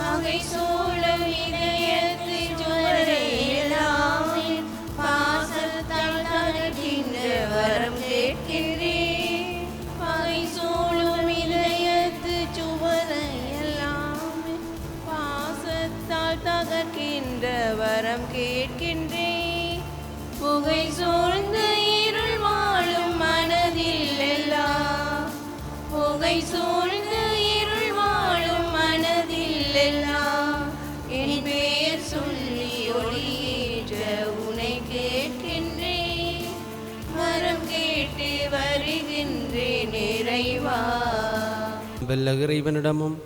பகை சூழும் வினை வெல்ல இறைவனிடமும்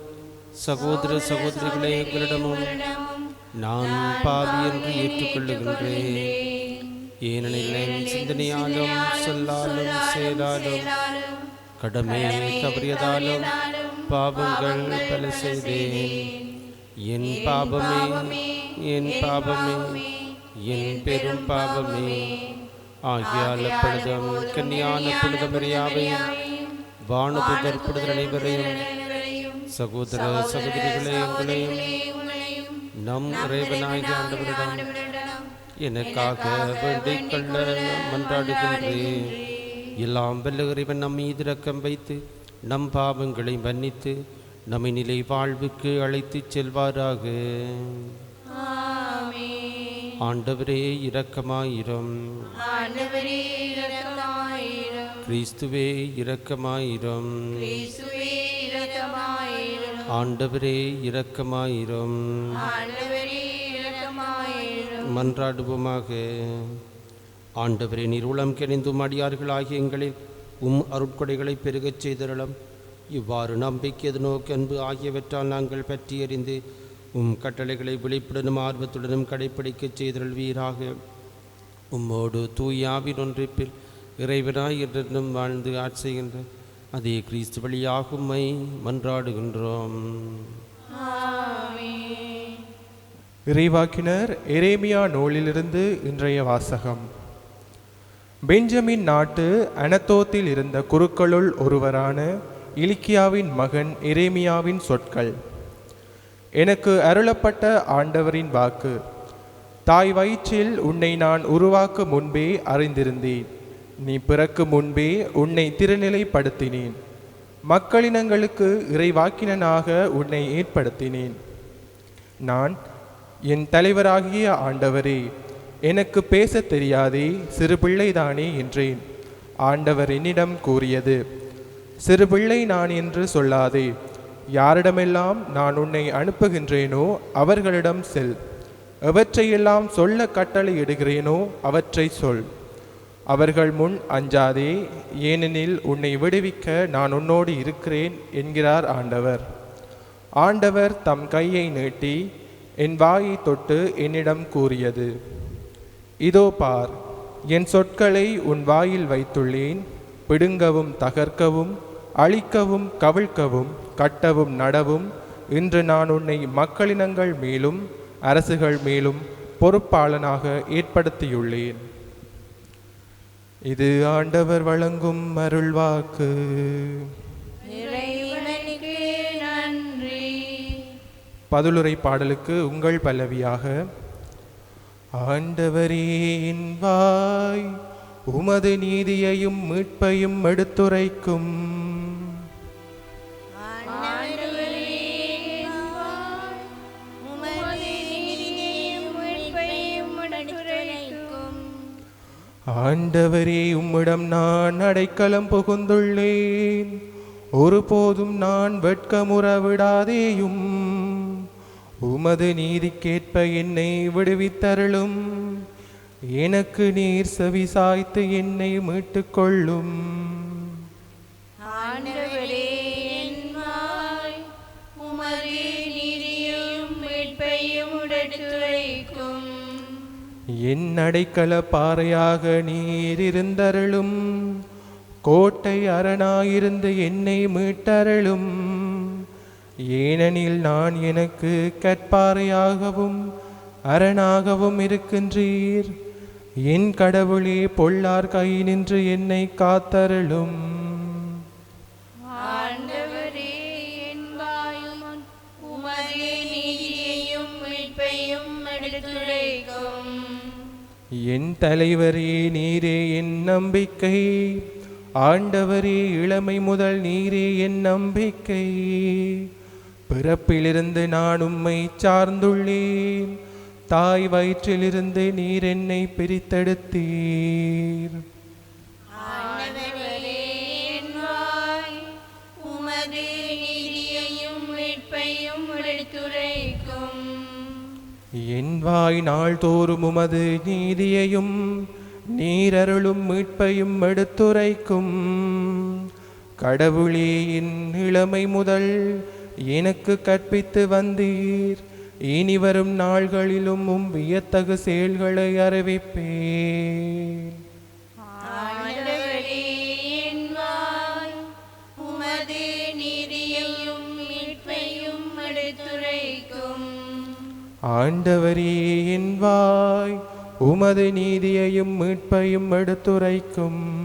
சகோதர சகோதரிகளே உங்களிடமும் நான் பாவி என்று ஏற்றுக்கொள்ளுகின்றேன். ஏனெனில் என் சிந்தனையாலும் சொல்லாலும் செயலாலும் கடமை தவறியதாலும் பாவங்கள் பல செய்தேன். என் பாவமே என் பாவமே என் பெரும் பாவமே. ஆகியால் எப்பொழுதும் கன்னியான புனிதமறியாவையும் புனிதர் அனைவரையும் சகோதர சகோதரிகளே உங்களையும் நம் இறைவனாகிய ஆண்டவரிடம் எனக்காக வேண்டிக் கொள்ள மன்றாடுகின்றேன். எல்லாம் வல்ல இறைவன் நம் மீது இரக்கம் வைத்து நம் பாவங்களை மன்னித்து நம்மை நிலை வாழ்வுக்கு அழைத்துச் செல்வாராக. ஆண்டவரே இரக்கமாயிரும். ஆண்டவரே இரக்கமாயிரும் கிறிஸ்துவே இரக்கமாயிரும். ஆண்டவரே இரக்கமாயிரும். மன்றாடுவோமாக. ஆண்டவரே நீர் உளம் கிணைந்தும் அடியார்களாகிய எங்களில் உம் அருட்கொடைகளை பெருகச் செய்தருளம். இவ்வாறு நம்பிக்கை நோக்கு அன்பு ஆகியவற்றால் நாங்கள் பற்றி அறிந்து உம் கட்டளைகளை விழிப்புடனும் ஆர்வத்துடனும் கடைப்பிடிக்கச் செய்தருள்வீராக. உம்மோடு தூயாவின் ஒன்றிப்பில் இறைவனாய் என்றென்றும் வாழ்ந்து ஆட்சிகின்ற அதே கிறிஸ்து வழியாக உம்மை மன்றாடுகின்றோம். ஆமென். இறைவாக்கினர் எரேமியா நூலிலிருந்து இன்றைய வாசகம். பெஞ்சமின் நாட்டு அனத்தோத்தில் இருந்த குருக்களுள் ஒருவரான இலிக்கியாவின் மகன் எரேமியாவின் சொற்கள். எனக்கு அருளப்பட்ட ஆண்டவரின் வாக்கு தாய் வயிற்றில் உன்னை நான் உருவாக்க முன்பே அறிந்திருந்தேன். நீ பிறக்கு முன்பே உன்னை திருநிலைப்படுத்தினேன். மக்களினங்களுக்கு இறைவாக்கினனாக உன்னை ஏற்படுத்தினேன். நான் என் தலைவராகிய ஆண்டவரே எனக்கு பேசத் தெரியாதே சிறு பிள்ளைதானே என்றேன். ஆண்டவர் என்னிடம் கூறியது சிறு பிள்ளை நான் என்று சொல்லாதே யாரிடமெல்லாம் நான் உன்னை அனுப்புகின்றேனோ அவர்களிடம் செல். எவற்றையெல்லாம் சொல்ல கட்டளையிடுகிறேனோ அவற்றை சொல். அவர்கள் முன் அஞ்சாதே ஏனெனில் உன்னை விடுவிக்க நான் உன்னோடு இருக்கிறேன் என்கிறார் ஆண்டவர். ஆண்டவர் தம் கையை நீட்டி என் வாயை தொட்டு என்னிடம் கூறியது இதோ பார் என் சொற்களை உன் வாயில் வைத்துள்ளேன். பிடுங்கவும் தகர்க்கவும் அழிக்கவும் கவிழ்க்கவும் கட்டவும் நடவும். இன்று நான் உன்னை மக்களினங்கள் மேலும் அரசுகள் மேலும் பொறுப்பாளனாக ஏற்படுத்தியுள்ளேன். இது ஆண்டவர் வழங்கும் அருள்வாக்கு பதிலுரை பாடலுக்கு உங்கள் பல்லவியாக ஆண்டவரே வாய் உமது நீதியையும் மீட்பையும் எடுத்துரைக்கும் ஆண்டவரே உம்மிடம் நான் அடைக்கலம் புகுந்துள்ளேன். ஒருபோதும் நான் வெட்கமுற விடாதேயும் உமது நீதிக்கேற்ப என்னை விடுவித்தருளும். எனக்கு நீர் செவிசாய்த்து என்னை மீட்டுக்கொள்ளும். என் அடைக்கல பாறையாக நீர் இருந்தருளும். கோட்டை அரணாயிருந்து என்னை மீட்டருளும். ஏனெனில் நான் எனக்கு கற்பாறையாகவும் அரணாகவும் இருக்கின்றீர். என் கடவுளே பொள்ளார் கை நின்று என்னை காத்தருளும். என் தலைவரே நீரே என் நம்பிக்கை. ஆண்டவரே இளமை முதல் நீரே என் நம்பிக்கை. பிறப்பிலிருந்து நான் உம்மை சார்ந்துள்ளேன். தாய் வயிற்றிலிருந்து நீர் என்னை பிரித்தெடுத்தீர். என் வாய் நாள்தோறும் உமது நீதியையும் நீரருளும் மீட்பையும் எடுத்துரைக்கும். கடவுளே என் இளமை முதல் எனக்கு கற்பித்து வந்தீர். இனி வரும் நாள்களிலும் உம் வியத்தகு செயல்களை அறிவிப்பேன். ஆண்டவரே என் வாய் உமது நீதியையும் மீட்பையும் எடுத்துரைக்கும்.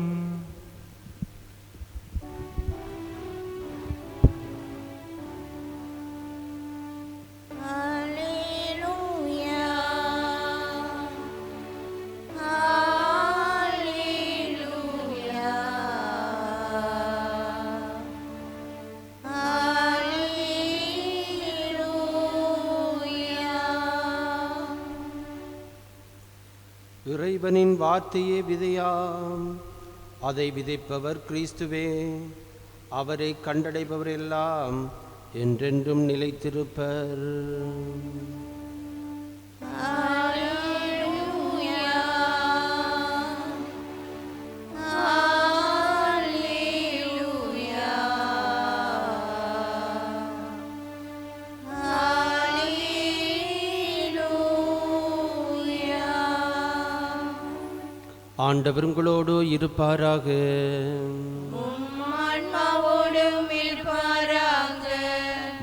வார்த்தையே விதையாம். அதை விதைப்பவர் கிறிஸ்துவே. அவரை கண்டடைபவர் எல்லாம் என்றென்றும் நிலைத்திருப்பர். ஆண்டவர் உங்களோடு இருப்பாராக.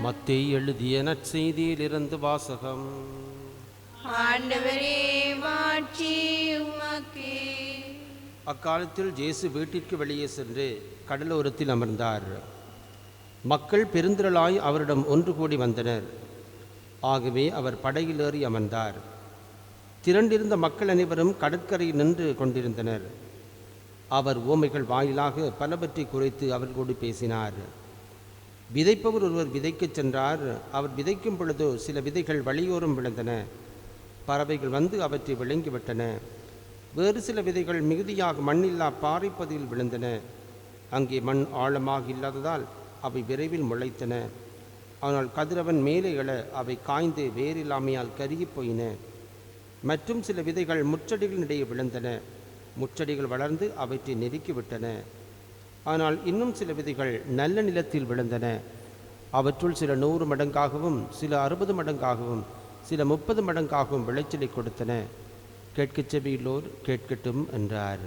மத்தேயு எழுதிய நற்செய்தியிலிருந்து வாசகம். ஆண்டவரே மாட்சி உமக்கே. அக்காலத்தில் இயேசு வீட்டிற்கு வெளியே சென்று கடலோரத்தில் அமர்ந்தார். மக்கள் பெருந்திரளாய் அவரிடம் ஒன்று கூடி வந்தனர். ஆகவே அவர் படகில் ஏறி அமர்ந்தார். திரண்டிருந்த மக்கள் அனைவரும் கடற்கரையில் நின்று கொண்டிருந்தனர். அவர் ஓமைகள் வாயிலாக பலவற்றை குறைத்து அவர்களோடு பேசினார். விதைப்பவர் ஒருவர் விதைக்கச் சென்றார். அவர் விதைக்கும் பொழுதோ சில விதைகள் வழியோரம் விழுந்தன. பறவைகள் வந்து அவற்றை விளங்கிவிட்டன வேறு சில விதைகள் மிகுதியாக மண்ணில்லா பாறைப்பதில் விழுந்தன. அங்கே மண் ஆழமாக இல்லாததால் அவை விரைவில் முளைத்தன. ஆனால் கதிரவன் மேலே எழ அவை காய்ந்து வேறில்லாமையால் கருகிப் போயின. மற்றும் சில விதைகள் முச்செடிகளிடையே விழுந்தன. முச்சடிகள் வளர்ந்து அவற்றை நெருக்கிவிட்டன ஆனால் இன்னும் சில விதைகள் நல்ல நிலத்தில் விழுந்தன. அவற்றுள் சில நூறு மடங்காகவும் சில அறுபது மடங்காகவும் சில முப்பது மடங்காகவும் விளைச்சலை கொடுத்தன. கேட்கச் செவியுள்ளோர் கேட்கட்டும் என்றார்.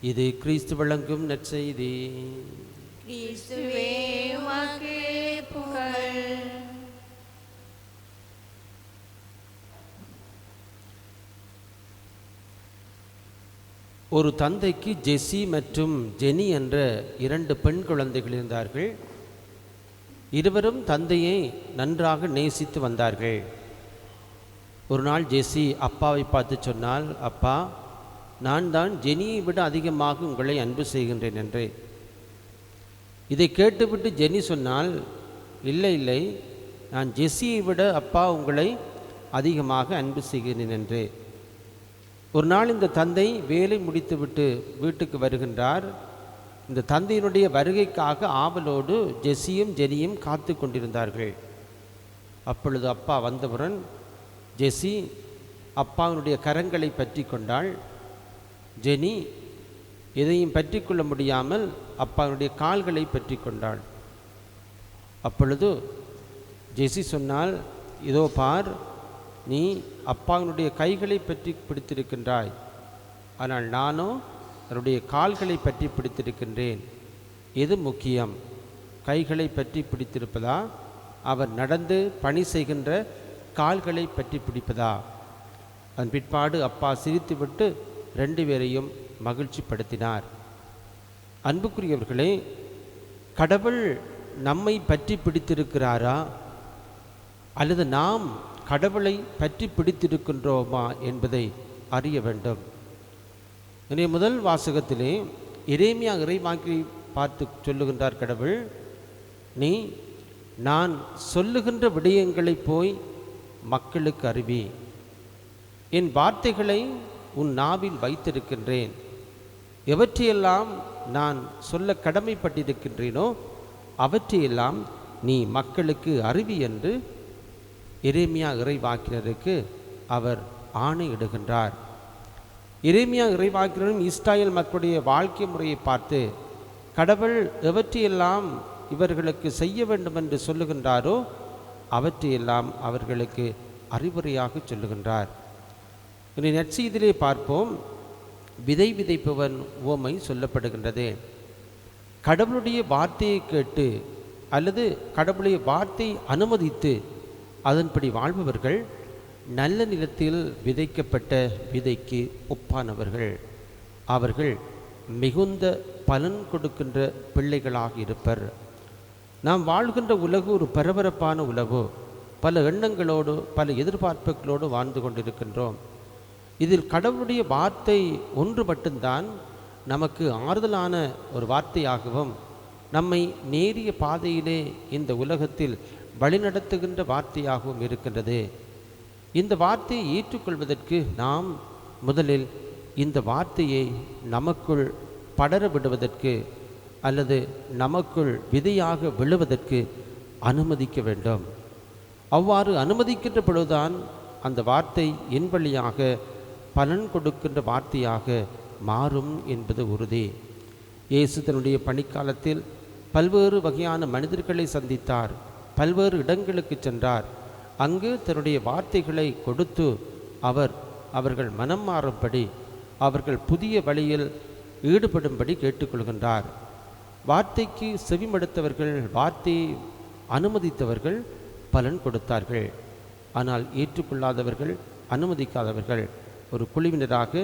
இது கிறிஸ்து வழங்கும் நற்செய்தி. கிறிஸ்துவே புகழ். ஒரு தந்தைக்கு ஜெசி மற்றும் ஜெனி என்ற இரண்டு பெண் குழந்தைகள் இருந்தார்கள். இருவரும் தந்தையை நன்றாக நேசித்து வந்தார்கள். ஒரு நாள் ஜெசி அப்பாவை பார்த்து சொன்னால் அப்பா நான் தான் ஜெனியை விட அதிகமாக உங்களை அன்பு செய்கின்றேன் என்று. இதை கேட்டுவிட்டு ஜெனி சொன்னால் இல்லை இல்லை நான் ஜெஸ்ஸியை விட அப்பா உங்களை அதிகமாக அன்பு செய்கிறேன் என்று. ஒரு நாள் இந்த தந்தை வேலை முடித்துவிட்டு வீட்டுக்கு வருகின்றார். இந்த தந்தையினுடைய வருகைக்காக ஆவலோடு ஜெஸ்ஸியும் ஜெனியும் காத்து கொண்டிருந்தார்கள். அப்பொழுது அப்பா வந்தவுடன் ஜெஸ்ஸி அப்பாவினுடைய கரங்களை பற்றி கொண்டாள். ஜெனி எதையும் பற்றி கொள்ள முடியாமல் அப்பாவினுடைய கால்களை பற்றி கொண்டாள். அப்பொழுது ஜெஸி சொன்னால் இதோ பார் நீ அப்பாவினுடைய கைகளை பற்றி பிடித்திருக்கின்றாய். ஆனால் நானோ அவருடைய கால்களை பற்றி பிடித்திருக்கின்றேன். எது முக்கியம்? கைகளை பற்றி பிடித்திருப்பதா? அவர் நடந்து பணி செய்கின்ற கால்களை பற்றி பிடிப்பதா? அதன் பிற்பாடு அப்பா சிரித்துவிட்டு ரெண்டு பேரையும் மகிழ்ச்சிப்படுத்தினார். அன்புக்குரியவர்களே கடவுள் நம்மை பற்றி பிடித்திருக்கிறாரா? அல்லது நாம் கடவுளை பற்றி பிடித்திருக்கின்றோமா என்பதை அறிய வேண்டும். இன்றைய முதல் வாசகத்திலே இறைமையா இறைவாக்கி பார்த்து சொல்லுகின்றார் கடவுள் நீ நான் சொல்லுகின்ற விடயங்களை போய் மக்களுக்கு அறிவி. என் வார்த்தைகளை உன் நாவில் வைத்திருக்கின்றேன். எவற்றையெல்லாம் நான் சொல்ல கடமைப்பட்டிருக்கின்றேனோ அவற்றையெல்லாம் நீ மக்களுக்கு அறிவி என்று எரேமியா இறைவாக்கினருக்கு அவர் ஆணையிடுகின்றார் இறைமையா இறைவாக்கினரும் இஸ்ராயல் மக்களுடைய வாழ்க்கை முறையை பார்த்து கடவுள் எவற்றையெல்லாம் இவர்களுக்கு செய்ய வேண்டும் என்று சொல்லுகின்றாரோ அவற்றையெல்லாம் அவர்களுக்கு அறிவுரையாக சொல்லுகின்றார். இனி நற்செய்தியிலே பார்ப்போம். விதை விதைப்பவன் உவமை சொல்லப்படுகின்றது. கடவுளுடைய வார்த்தையை கேட்டு அல்லது கடவுளுடைய வார்த்தை அனுமதித்து அதன்படி வாழ்பவர்கள் நல்ல நிலத்தில் விதைக்கப்பட்ட விதைக்கு ஒப்பானவர்கள். அவர்கள் மிகுந்த பலன் கொடுக்கின்ற பிள்ளைகளாக இருப்பர். நாம் வாழ்கின்ற உலகு ஒரு பரபரப்பான உலகு. பல எண்ணங்களோடு பல எதிர்பார்ப்புகளோடு வாழ்ந்து கொண்டிருக்கின்றோம். இதில் கடவுளுடைய வார்த்தை ஒன்று மட்டும்தான் நமக்கு ஆறுதலான ஒரு வார்த்தையாகவும் நம்மை நேரிய பாதையிலே இந்த உலகத்தில் வழிநடத்துகின்ற வார்த்தையாகவும் இருக்கின்றது. இந்த வார்த்தையை ஏற்றுக்கொள்வதற்கு நாம் முதலில் இந்த வார்த்தையை நமக்குள் படர விடுவதற்கு அல்லது நமக்குள் விதையாக விழுவதற்கு அனுமதிக்க வேண்டும். அவ்வாறு அனுமதிக்கின்ற பொழுதுதான் அந்த வார்த்தை என் வழியாக பலன் கொடுக்கின்ற வார்த்தையாக மாறும் என்பது உறுதி. இயேசு தன்னுடைய பணிக்காலத்தில் பல்வேறு வகையான மனிதர்களை சந்தித்தார். பல்வேறு இடங்களுக்கு சென்றார். அங்கு தன்னுடைய வார்த்தைகளை கொடுத்து அவர் அவர்கள் மனம் மாறும்படி அவர்கள் புதிய வழியில் ஈடுபடும்படி கேட்டுக்கொள்கின்றார் வார்த்தைக்கு செவிமடுத்தவர்கள் வார்த்தையை அனுமதித்தவர்கள் பலன் கொடுத்தார்கள். ஆனால் ஏற்றுக்கொள்ளாதவர்கள் அனுமதிக்காதவர்கள் ஒரு குழுவினராக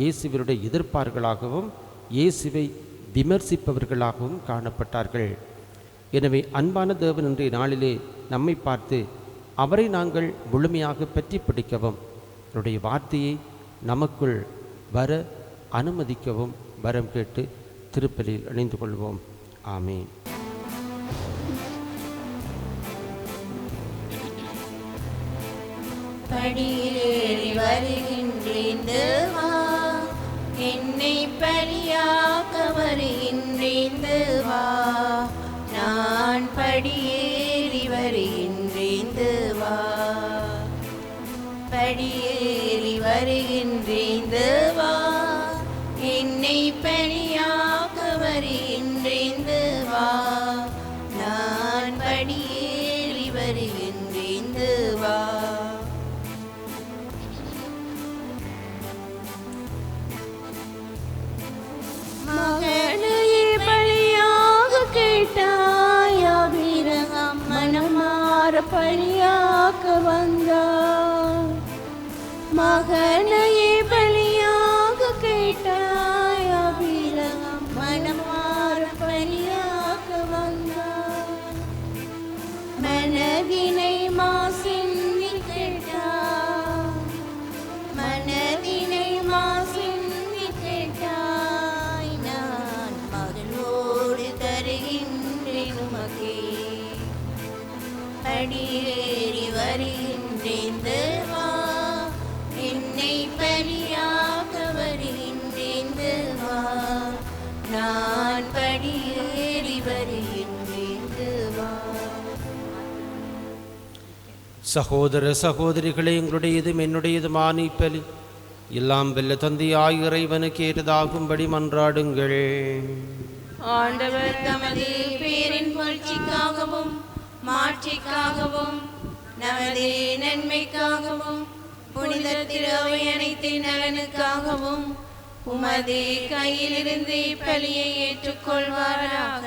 இயேசுவருடைய எதிர்ப்பார்களாகவும் இயேசுவை விமர்சிப்பவர்களாகவும் காணப்பட்டார்கள். எனவே அன்பான தேவன் இன்றைய நாளிலே நம்மை பார்த்து அவரை நாங்கள் முழுமையாக பற்றி பிடிக்கவும் அவருடைய வார்த்தையை நமக்குள் வர அனுமதிக்கவும் வரம் கேட்டு திருப்பலியில் இணைந்து கொள்வோம். ஆமீன். படியேறி வருகின்றேன் தேவா என்னை பலியாக்க வருகின்றேன் தேவா படியேறி வருகிறேன். சகோதர சகோதரிகளே எங்களுடையதும் என்னுடையதுமான இப்பலி. எல்லாம் வெல்ல தந்தையாய் இறைவனுக்கு ஏற்றதாகும்படி மன்றாடுங்கள். ஆண்டவர் தமது பேரின் புகழ்ச்சிக்காகவும் மாட்சிக்காகவும் நமது நன்மைக்காகவும் புனித திரு அவை அனைத்தின் நலனுக்காகவும் உமது கையிலிருந்து பலியை ஏற்றுக்கொள்வாராக.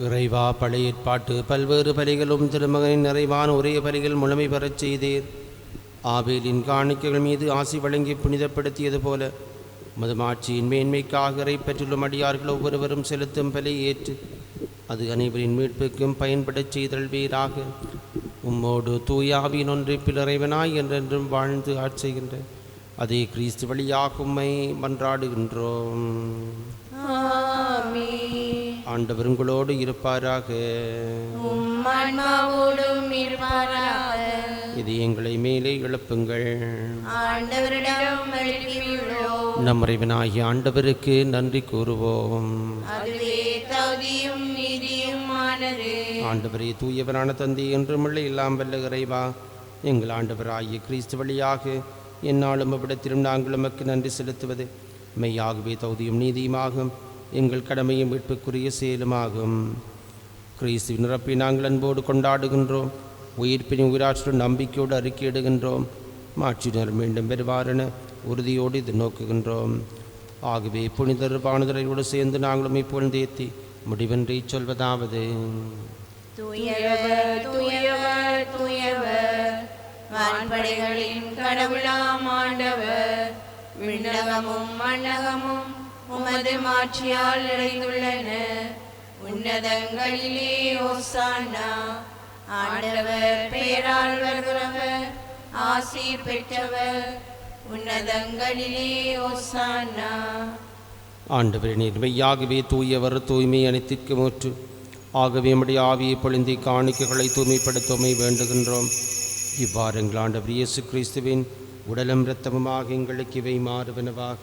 இறைவா பழைய ஏற்பாட்டு பல்வேறு பலிகளும் திருமகனின் நிறைவான ஒரே பலிகள் முழுமை பெறச் செய்தீர். ஆபேலின் காணிக்கைகள் மீது ஆசி வழங்கி புனிதப்படுத்தியது போல மதுமாட்சியின் மேன்மைக்காக இறை அடியார்கள் ஒவ்வொருவரும் செலுத்தும் பலி ஏற்று அது அனைவரின் மீட்புக்கும் பயன்படச் செய்தல்வீராக. உம்மோடு தூயாவின் ஒன்றிப்பில் இறைவனாய் என்றென்றும் வாழ்ந்து ஆட்சிகின்ற அதே கிறிஸ்து வழியாகும்மை மன்றாடுகின்றோம். ஆமென். ஆண்டவர் உங்களோடு இருப்பாராக. இது எங்களை மேலே எழுப்புங்கள். நம் இறைவனாகிய ஆண்டவருக்கு நன்றி கூறுவோம். ஆண்டவரே தூயவரான தந்தை என்றும் இல்லை இல்லாம் வல்ல இறைவா எங்கள் ஆண்டவராகிய கிறிஸ்து வழியாக என்னாலும் அவ்விடத்திலும் நாங்கள் உமக்கு நன்றி செலுத்துவது. மெய்யாகவே தகுதியும் நீதியுமாகும். எங்கள் கடமையும் மீட்புக்குரிய செயலுமாகும். கிறிஸ்துவின் நிரப்பி நாங்கள் அன்போடு கொண்டாடுகின்றோம். உயிர்ப்பின் உயிராற்றும் நம்பிக்கையோடு அறிக்கையிடுகின்றோம். மாற்றினர் மீண்டும் பெறுவாரென உறுதியோடு இது நோக்குகின்றோம். ஆகவே புனிதர் பானுதரையோடு சேர்ந்து நாங்களும் இப்பொழுது ஏற்றி முடிவென்றி சொல்வதாவது. வான்படைகளின் கடவுளாம் ஆண்டவர். விண்ணகமும் மண்ணகமும் உமது மாட்சியால் நிறைந்துள்ளன உன்னதங்களிலே ஓசானா ஆண்டவர் பெயரால் வருகிறவர் ஆசி பெற்றவர் உன்னதங்களிலே ஓசானா ஆண்டவரே நீர் தூயவர் தூய்மை அனைத்திற்கு மூற்று. ஆகவே நம்முடைய ஆவியை பொழிந்தி காணிக்கைகளை தூய்மைப்படுத்தோமை வேண்டுகின்றோம். இவ்வாறு எங்கள் ஆண்டவர் இயேசு கிறிஸ்துவின் உடலம் இரத்தமுமாக எங்களுக்கு இவை மாறுவனவாக.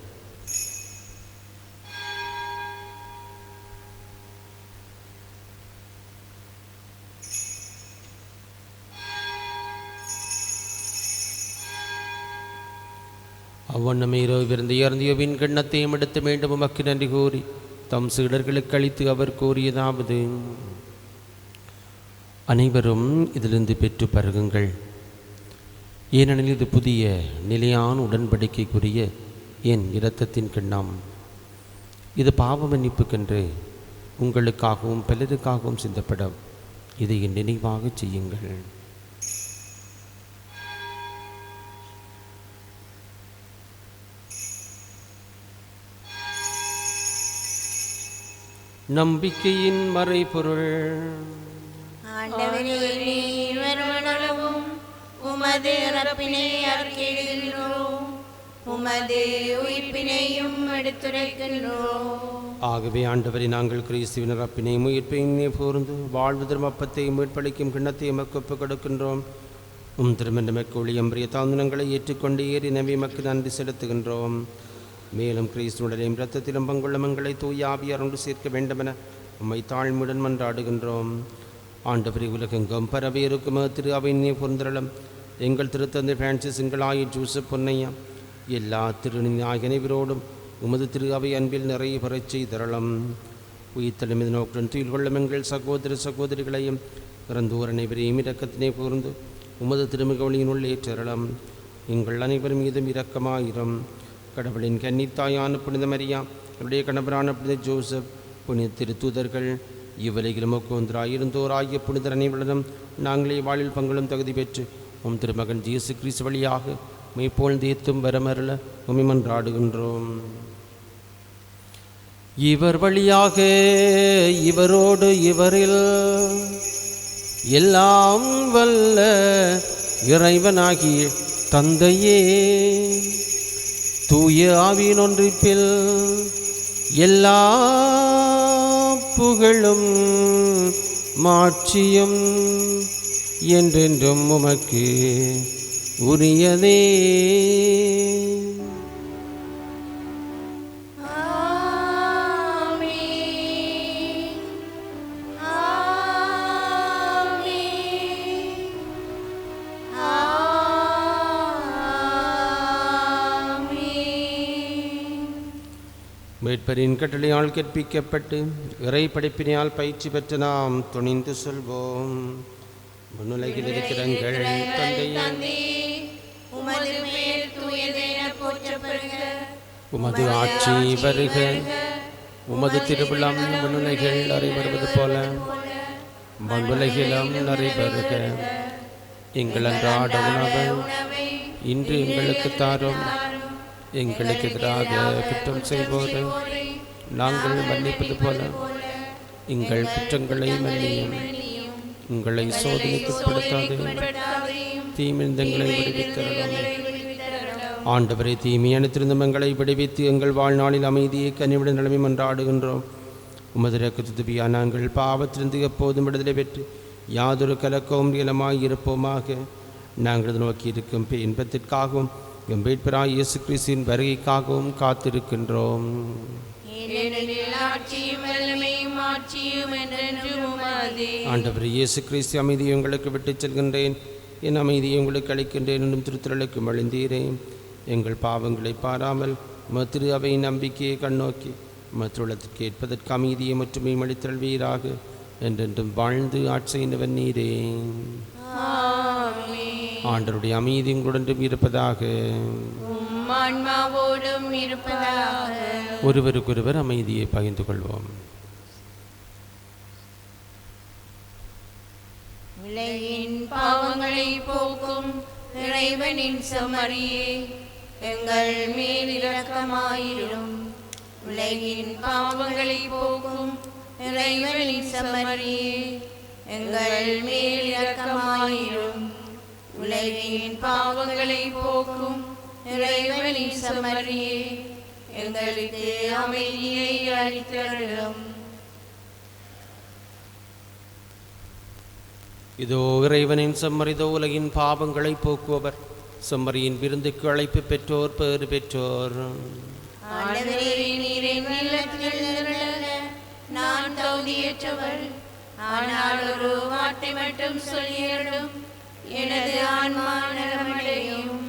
அவ்வண்ணமே இரவு விருந்து இறந்தியவின் கிண்ணத்தையும் எடுத்து மீண்டும் உமக்கு நன்றி கூறி தம் சீடர்களுக்கு அளித்து அவர் கூறியதாவது. அனைவரும் இதிலிருந்து பெற்று பருகுங்கள். ஏனெனில் இது புதிய நிலையான உடன்படிக்கைக்குரிய என் இரத்தத்தின் கிண்ணம். இது பாவ மன்னிப்புக்கென்று உங்களுக்காகவும் பலருக்காகவும் சிந்தப்படும் இதை என் நினைவாக செய்யுங்கள். நம்பிக்கையின் மறைபொருள். ஆண்டவரே நீர் வருமளவும் உமது இறப்பினை அறிக்கையிடுகின்றோம் உமது உயிர்ப்பினையும் எடுத்துரைக்கின்றோம். ஆகவே ஆண்டவரை நாங்கள் கிறிஸ்துவின் ரப்பினை முயற்பினை கூர்ந்து வாழ்வு திருமப்பத்தை மீட்பளிக்கும் கிண்ணத்தை எமக்கு ஒப்புக் கொடுக்கின்றோம் உம் திருமணமக்கு ஒளியம்பிரிய தாந்தனங்களை ஏற்றுக்கொண்டு ஏறி நம்பி எமக்கு நன்றி செலுத்துகின்றோம். மேலும் கிறிஸ்துவுடனையும் இரத்தத்திலும் பங்குள்ள மங்களை தூய ஆவியார் சேர்க்க வேண்டுமென உம்மை தாழ்முடன் மன்றாடுகின்றோம். ஆண்டவரை உலகெங்கும் பரவி இருக்கும் திரு அவையினை பொருந்தரலம் எங்கள் திருத்தந்தை பிரான்சிஸ் எங்களாய ஜூசப் பொன்னையா எல்லா திருநாயகனைவரோடும் உமது திரு அவை அன்பில் நிறைய பெறச் செய்தரளம். உயிர்த்தலும் இது நோக்குடன் துயில் கொள்ளும் எங்கள் சகோதர சகோதரிகளையும் பிறந்தோர் அனைவரையும் இரக்கத்தினை கூர்ந்து உமது திருமுகவழியினுள் ஏற்றரளம். எங்கள் அனைவரும் மீதும் இரக்கமாயிரம். கடவுளின் கன்னித்தாயான புனித மரியா அவருடைய கணவரான புனித ஜோசப் புனித திருத்தூதர்கள் இவ்வுலகிலும் ஒக்கோந்தராயிருந்தோராகிய புனிதர் அனைவரிடம் நாங்களே வாழில் பங்களும் தகுதி பெற்று உம் திருமகன் ஜேசு கிறிஸ் வழியாக மெய்ப்போல் தீர்த்தும் வரமருள உமிமன்றாடுகின்றோம் இவர் வழியாக இவரோடு இவரில் எல்லாம் வல்ல இறைவனாகிய தந்தையே. தூய ஆவியின் ஒன்றிப்பில் எல்லா புகழும் மாட்சியும் என்றென்றும் உமக்கு உரியதே. மீட்பரின் கட்டளையால் கற்பிக்கப்பட்டு இறை படைப்பினால் பயிற்சி பெற்ற நாம் துணிந்து செல்வோம். முன்னுலகில் இருக்கிற எங்கள் தந்தையே. தந்தையே உமது ஆட்சி வருக. உமது திருவிழாம் முன்னுலைகள் நிறைவேறுவது போல. மண்ணுலகிலும் நிறைவேறுக எங்கள் அன்றாட உணவை இன்று எங்களுக்கு தாரும். எங்களுக்கு எதிராக குற்றம் செய்வோரை. நாங்கள் மன்னிப்பது போல. எங்கள் குற்றங்களை மன்னியும். உங்களை சோதனைக்குட்படுத்தாது. தீமிந்தங்களை விடுவித்தரலாம் ஆண்டவரை தீமையான அனைத்திருந்தும் எங்களை விடுவித்து எங்கள் வாழ்நாளில் அமைதியை கனிவிட நிலைமை மன்றாடுகின்றோம். உமது ரக்கத்துபியா நாங்கள் பாவத்திலிருந்து எப்போதும் விடுதலை பெற்று யாதொரு கலக்கவும் இளமாய் இருப்போமாக. நாங்கள் நோக்கி இருக்கும் இன்பத்திற்காகவும் எம்பேட்பராய் இயேசு கிறிஸ்துவின் வருகைக்காகவும் காத்திருக்கின்றோம். ஆண்டவர் இயேசு கிறிஸ்து அமைதியை உங்களுக்கு விட்டுச் செல்கின்றேன். என் அமைதியை உங்களுக்கு அளிக்கின்றேன் என்னும் திருத்தலுக்கு மழிந்தீரேன் எங்கள் பாவங்களை பாராமல் மத்திரு அவை நம்பிக்கையை கண்ணோக்கி மற்றுள்ளத்திற்கு ஏற்பதற்கு அமைதியை மட்டுமே அளித்தல்வீராக என்றென்றும் வாழ்ந்து ஆட்சியினவன் நீரே. ஆண்டருடைய அமைதி உங்களுடன் இருப்பதாக. ஒருவருக்கொருவர் அமைதியை பகிர்ந்து கொள்வோம். உலகின் பாவங்களை போக்கும் இறைவனின் செம்மறியே. எங்கள் மேல் இரக்கமாயிரும். உலகின் பாவங்களை போக்கும் இறைவனின் செம்மறியே. எங்கள் மேல் இரக்கமாயிரும். உலகின் பாவங்களை போக்கும் இறைவனின் செம்மறியே எங்களுக்கு அமைதியை அளித்தருளும். இதோ இறைவனின் செம்மறிதோ உலகின் பாவங்களை போக்குபவர். செம்மறியின் விருந்துக்கு அழைப்பு பெற்றோர் பேறு பெற்றோர். நான் தகுதியற்றவள். ஆனால் ஒரு வார்த்தை மட்டும் சொல்லியருளும். எனது ஆன்மா நலமடையும்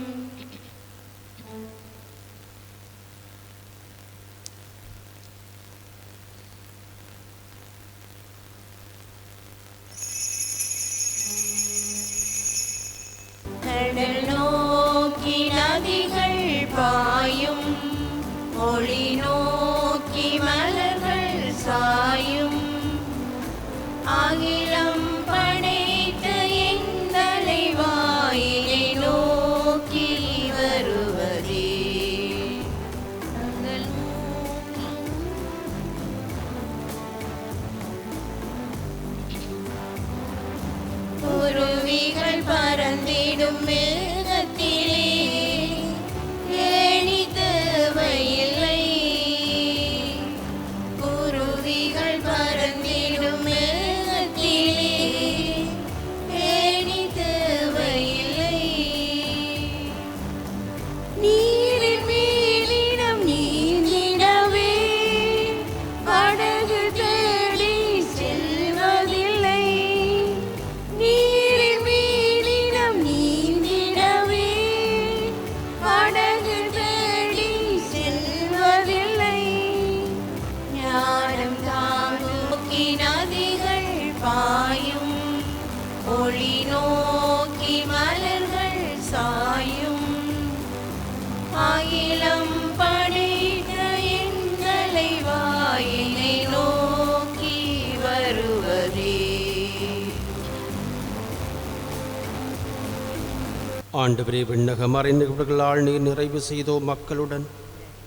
ஆண்டவரே விண்ணகம் மறைந்தவர்களால் நீர் நிறைவு செய்தோ மக்களுடன்?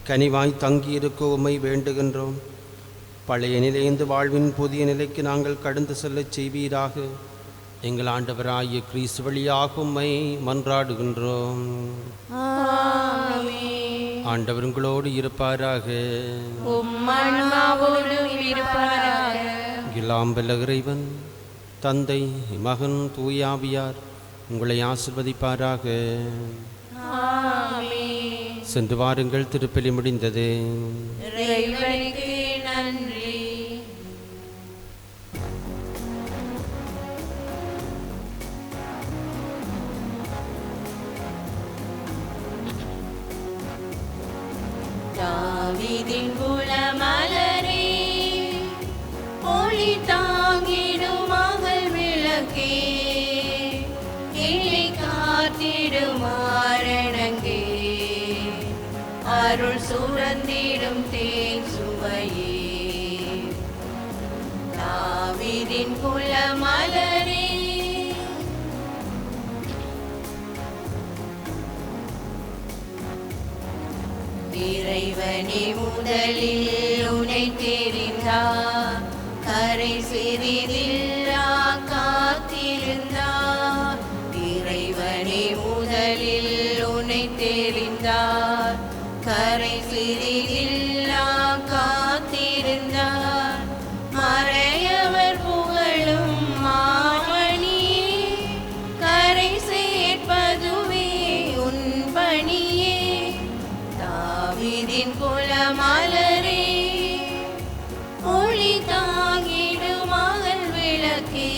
கனிவாய் தங்கியிருக்க உம்மை வேண்டுகின்றோம். பழைய நிலையந்து வாழ்வின் புதிய நிலைக்கு நாங்கள் கடந்து செல்லச் செய்வீராக. எங்கள் ஆண்டவராகிய கிறிஸ்து வழியாக உம்மை மன்றாடுகின்றோம். ஆமென். ஆண்டவர் உங்களோடு இருப்பாராக. உம் வல்ல இறைவன் தந்தை மகன் தூயாவியார் உங்களை ஆசிர்வதிப்பாராக. ஆமென். சென்று வாருங்கள் திருப்பலி முடிந்தது. தாவீதின் குலமலரே ஒளி அருள் சுரந்திடும் தேன் சுவையே. தாவீதின் குலமலரே இறைவனே முதலில் உனை தெரிந்தார் கரை சிறிதில் விளக்கே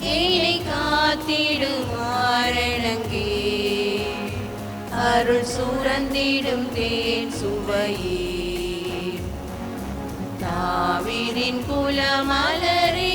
ஏழை காத்திடும் அருள் சுரந்திடும் தேன் சுவையே. தாவிரின் குலமலரே